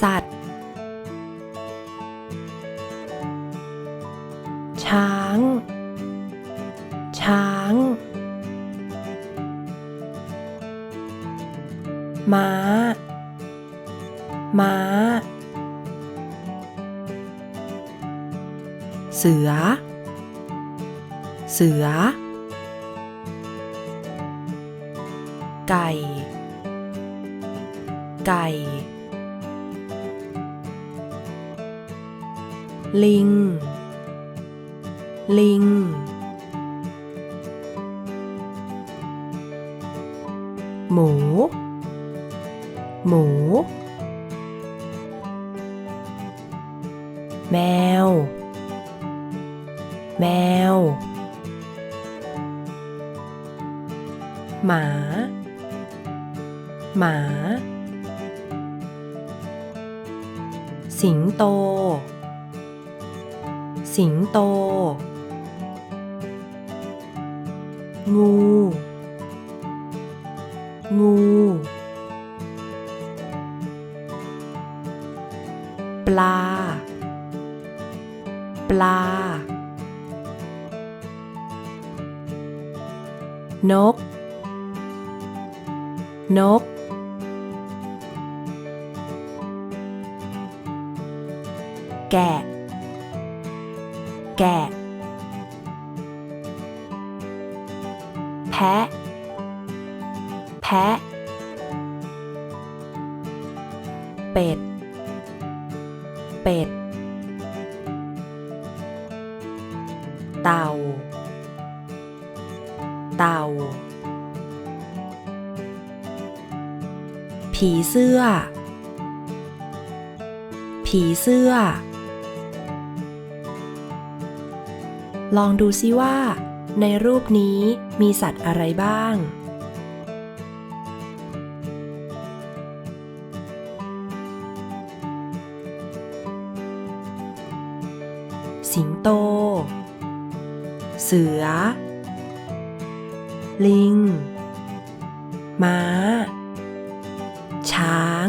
สัตว์ ช้าง ช้าง ม้า ม้า เสือ เสือ ไก่ ไก่ ลิงลิงหมูหมูแม สิงโต งู งู ปลา ปลา นก นกแกะ แกะ แพะ แพะ เป็ด เป็ด เต่า เต่า ผีเสื้อ ผีเสื้อ ลองดูซิว่า ในรูปนี้มีสัตว์อะไรบ้าง สิงโต เสือ ลิง ม้า ช้าง